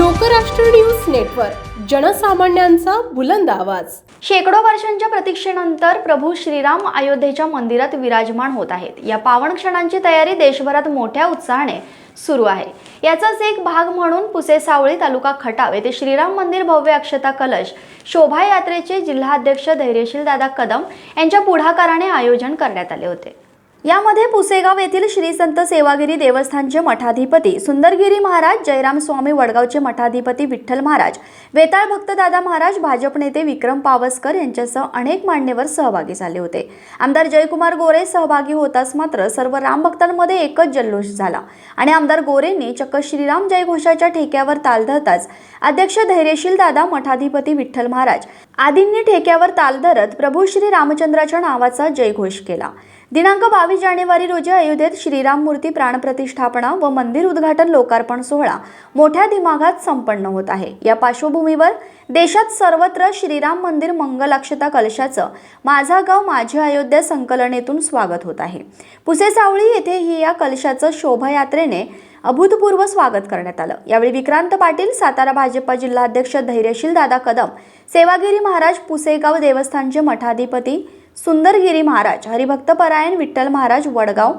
Lokrashtra news network जनसामान्यांचा बुलंद आवाज. शेकडो वर्षांच्या प्रतीक्षेनंतर प्रभू श्रीराम अयोध्येच्या मंदिरात विराजमान होत आहेत. या पावन क्षणांची तयारी देशभरात मोठ्या उत्साहाने सुरू आहे. याचाच एक भाग म्हणून पुसे सावळी तालुका खटाव येथे श्रीराम मंदिर भव्य अक्षता कलश शोभायात्रेचे जिल्हाध्यक्ष धैर्यशील दादा कदम यांच्या पुढाकाराने आयोजन करण्यात आले होते. यामध्ये पुसेगाव येथील श्री संत सेवागिरी देवस्थानचे मठाधिपती सुंदरगिरी महाराज जयराम स्वामी वडगावचे मठाधिपती विठ्ठल महाराज वेताळ भक्त दादा महाराज भाजप नेते विक्रम पावसकर यांच्यासह अनेक मान्यवर सहभागी झाले होते. आमदार जयकुमार गोरे सहभागी होताच मात्र सर्व रामभक्तांमध्ये एकच जल्लोष झाला आणि आमदार गोरेंनी चक्क श्रीराम जयघोषाच्या ठेक्यावर ताल धरताच अध्यक्ष धैर्यशील दादा मठाधिपती विठ्ठल महाराज आदींनी ठेक्यावर ताल धरत प्रभू श्री रामचंद्राच्या नावाचा जयघोष केला. दिनांक बावीस जानेवारी रोजी अयोध्येत श्रीराम मूर्ती प्राणप्रतिष्ठापना व मंदिर उद्घाटन लोकार्पण सोहळा मोठ्या दिमागात संपन्न होत आहे. या पार्श्वभूमीवर देशात सर्वत्र श्रीराम मंदिर मंगलाक्षता कलशाचं माझा गाव माझी अयोध्या संकलनेतून स्वागत होत आहे. पुसेसावळी येथे ही या कलशाचं शोभायात्रेने अभूतपूर्व स्वागत करण्यात आलं. यावेळी विक्रांत पाटील सातारा भाजपा जिल्हाध्यक्ष धैर्यशील दादा कदम सेवागिरी महाराज पुसेगाव देवस्थानचे मठाधिपती सुंदरगिरी महाराज हरिभक्त परायण विठ्ठल महाराज वडगाव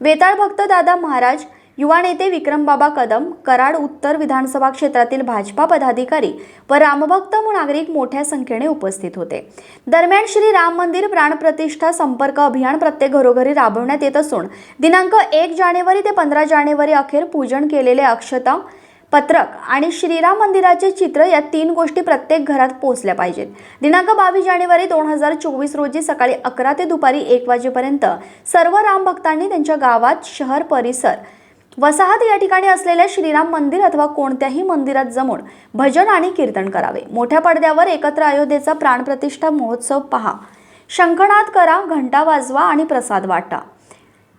वेताळ भक्त दादा महाराज युवा नेते विक्रमबाबा कदम कराड उत्तर विधानसभा क्षेत्रातील भाजपा पदाधिकारी व रामभक्त नागरिक मोठ्या संख्येने उपस्थित होते. दरम्यान श्री राम मंदिर प्राणप्रतिष्ठा संपर्क अभियान प्रत्येक घरोघरी राबवण्यात येत असून दिनांक एक जानेवारी ते पंधरा जानेवारी अखेर पूजन केलेले अक्षता पत्रक आणि श्रीराम मंदिराचे चित्र या तीन गोष्टी प्रत्येक घरात पोहोचल्या पाहिजेत. दिनांक बावीस जानेवारी दोन हजार चोवीस रोजी सकाळी अकरा ते दुपारी एक वाजेपर्यंत सर्व राम भक्तांनी त्यांच्या गावात शहर परिसर वसाहत या ठिकाणी असलेल्या श्रीराम मंदिर अथवा कोणत्याही मंदिरात जमून भजन आणि कीर्तन करावे. मोठ्या पडद्यावर एकत्र अयोध्येचा प्राणप्रतिष्ठा महोत्सव पहा. शंखनाद करा घंटा वाजवा आणि प्रसाद वाटा.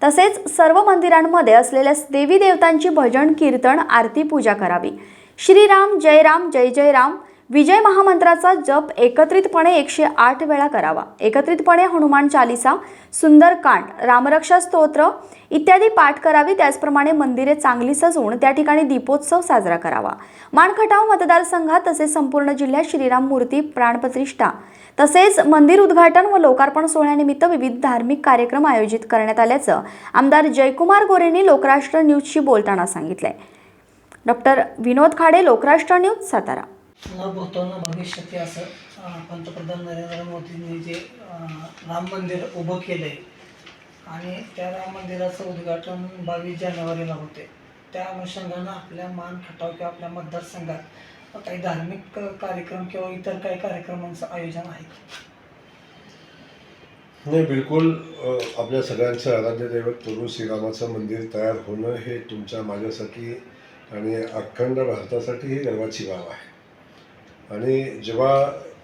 तसेच सर्व मंदिरांमध्ये असलेल्या देवी देवतांची भजन कीर्तन आरती पूजा करावी. श्रीराम जय राम जय जय राम विजय महामंत्राचा जप एकत्रितपणे एकशे आठ वेळा करावा. एकत्रितपणे हनुमान चालिसा सुंदरकांड रामरक्षा स्तोत्र इत्यादी पाठ करावी. त्याचप्रमाणे मंदिरे चांगली सजवून त्या ठिकाणी दीपोत्सव साजरा करावा. माणखटाव मतदारसंघात तसेच संपूर्ण जिल्ह्यात श्रीराम मूर्ती प्राणप्रतिष्ठा तसेच मंदिर उद्घाटन व लोकार्पण सोहळ्यानिमित्त विविध धार्मिक कार्यक्रम आयोजित करण्यात आल्याचं आमदार जयकुमार गोरेंनी लोकराष्ट्र न्यूजशी बोलताना सांगितलंय. Doctor Vinod Khade Lokrashtra news Satara. न भूतानं भविष्यात असं पंतप्रधान नरेंद्र मोदींनी जे राम मंदिर उभं केलं आहे आणि त्या राम मंदिराचं उद्घाटन बावीस जानेवारीला होते त्या अनुषंगानं आपल्या मान खटाव किंवा आपल्या मतदारसंघात काही धार्मिक कार्यक्रम किंवा इतर काही कार्यक्रमांचं आयोजन आहे नाही बिलकुल आपल्या सगळ्यांचं आराध्य दैवत प्रभू श्रीरामाचं मंदिर तयार होणं हे तुमच्या माझ्यासाठी आणि अखंड भारतासाठी ही गर्वाची बाब आहे. आणि जेव्हा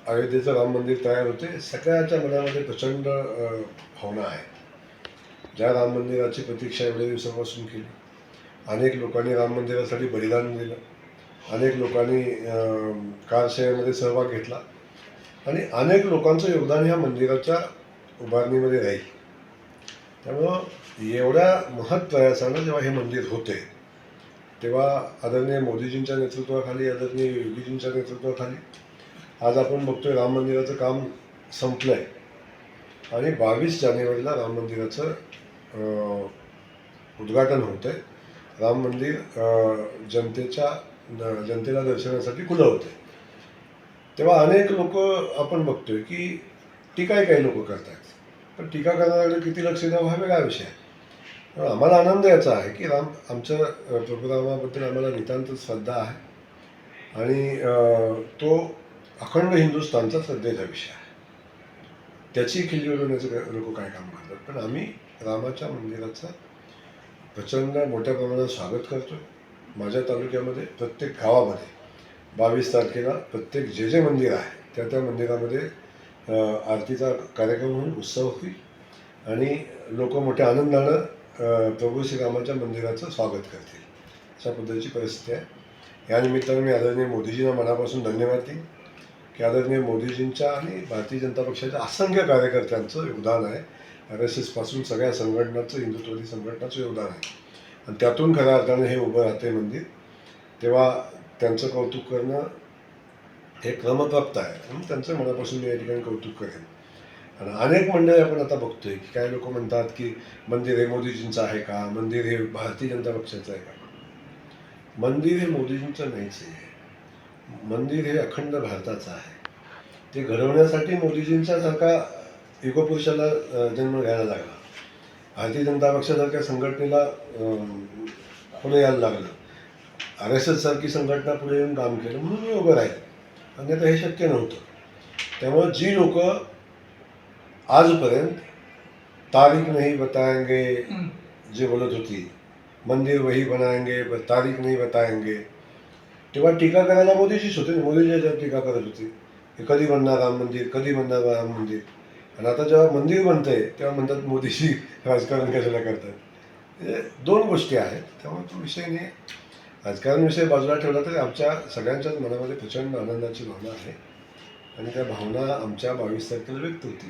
अयोध्येचं राम मंदिर तयार होते सगळ्यांच्या मनामध्ये प्रचंड भावना आहे. ज्या राम मंदिराची प्रतीक्षा एवढ्या दिवसापासून केली. अनेक लोकांनी राम मंदिरासाठी बलिदान दिलं. अनेक लोकांनी कारशयामध्ये सहभाग घेतला. आणि अनेक लोकांचं योगदान ह्या मंदिराच्या उभारणीमध्ये राहील. त्यामुळं एवढ्या महत् प्रयासानं जेव्हा हे मंदिर होते तेव्हा आदरणीय मोदीजींच्या नेतृत्वाखाली आदरणीय योगीजींच्या नेतृत्वाखाली आज आपण बघतोय राम मंदिराचं काम संपलं आहे आणि बावीस जानेवारीला राम मंदिराचं उद्घाटन होतं आहे राम मंदिर जनतेच्या जनतेला दर्शनासाठी खुलं होतं आहे तेव्हा अनेक लोक आपण बघतोय की टीकाही काही लोक करतात पण टीका करणाऱ्याकडे किती लक्ष द्यावं हा वेगळा विषय आहे. आम्हाला आनंद याचा आहे की राम आमच्या प्रभुरामाबद्दल आम्हाला नितांत श्रद्धा आहे. आणि तो अखंड हिंदुस्थानचा श्रद्धेचा विषय आहे. त्याची खिल्ली उडवण्याचं लोक काय काम करतात? पण आम्ही रामाच्या मंदिराचं प्रचंड मोठ्या प्रमाणात स्वागत करतो माझ्या तालुक्यामध्ये प्रत्येक गावामध्ये बावीस तारखेला प्रत्येक जे जे मंदिर आहे त्या त्या मंदिरामध्ये आरतीचा कार्यक्रम होऊन उत्सव होईल. आणि लोक मोठ्या आनंदानं प्रभू श्रीरामाच्या मंदिराचं स्वागत करतील. अशा पद्धतीची परिस्थिती आहे. या निमित्तानं मी आदरणीय मोदीजींना मनापासून धन्यवाद देईन. की आदरणीय मोदीजींच्या आणि भारतीय जनता पक्षाच्या असंख्य कार्यकर्त्यांचं योगदान आहे. आर एस एसपासून सगळ्या संघटनाचं हिंदुत्ववादी संघटनाचं योगदान आहे. आणि त्यातून खऱ्या अर्थानं हे उभं राहते मंदिर. तेव्हा त्यांचं कौतुक करणं हे क्रमप्राप्त आहे. म्हणून त्यांचं मनापासून मी या ठिकाणी कौतुक करेन. आणि अनेक मंडळी आपण आता बघतोय की काही लोक म्हणतात की मंदिर हे मोदीजींचं आहे का? मंदिर हे भारतीय जनता पक्षाचं आहे का? मंदिर हे मोदीजींचं नाहीच आहे. मंदिर हे अखंड भारताचं आहे. ते घडवण्यासाठी मोदीजींच्यासारखा युगपुरुषाला जन्म घ्यायला लागला. भारतीय जनता पक्षासारख्या संघटनेला पुढे यायला लागलं. आर एस एस सारखी संघटना पुढे येऊन काम केलं म्हणून मी उभं राहील. अन्यथा हे शक्य नव्हतं. त्यामुळे जी लोक आजपर्यंत तारीख नहीं बताएंगे जे बोलत होती। मंदिर वही बनाएंगे तारीख नहीं बताएंगे। तेव्हा टीका करायला मोदीजीच होते ना मोदीजी टीका करत होते की कधी बनणार राम मंदिर कधी बनणार राम मंदिर। आणि आता जेव्हा मंदिर बनतंय तेव्हा म्हणतात मोदीजी राजकारण कशाला करतात हे। दोन गोष्टी आहेत त्यामुळे तो विषय नाही राजकारण विषय बाजूला ठेवला तरी आमच्या सगळ्यांच्याच मनामध्ये प्रचंड आनंदाची भावना आहे. आणि त्या भावना आमच्या बावीस तारखेला व्यक्त होतील